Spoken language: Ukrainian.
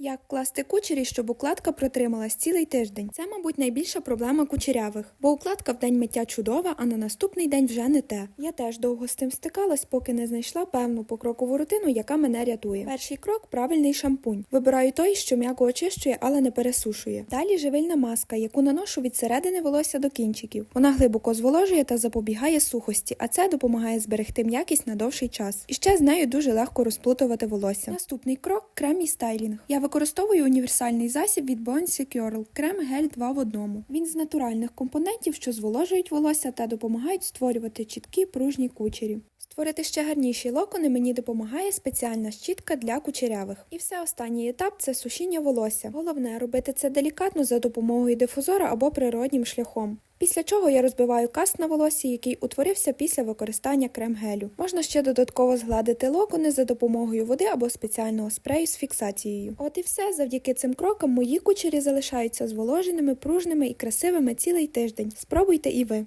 Як класти кучері, щоб укладка протрималась цілий тиждень? Це, мабуть, найбільша проблема кучерявих, бо укладка в день миття чудова, а на наступний день вже не те. Я теж довго з цим стикалась, поки не знайшла певну покрокову рутину, яка мене рятує. Перший крок правильний шампунь. Вибираю той, що м'яко очищує, але не пересушує. Далі живильна маска, яку наношу від середини волосся до кінчиків. Вона глибоко зволожує та запобігає сухості, а це допомагає зберегти м'якість на довший час. І ще з нею дуже легко розплутувати волосся. Наступний крок крем і стайлінг. Я використовую універсальний засіб від Bones Curl крем гель 2 в одному. Він з натуральних компонентів, що зволожують волосся та допомагають створювати чіткі пружні кучері. Створити ще гарніші локони мені допомагає спеціальна щітка для кучерявих. І все останній етап це сушіння волосся. Головне робити це делікатно за допомогою дифузора або природнім шляхом. Після чого я розбиваю каст на волосі, який утворився після використання крем-гелю. Можна ще додатково згладити локони за допомогою води або спеціального спрею з фіксацією. От і все. Завдяки цим крокам мої кучері залишаються зволоженими, пружними і красивими цілий тиждень. Спробуйте і ви.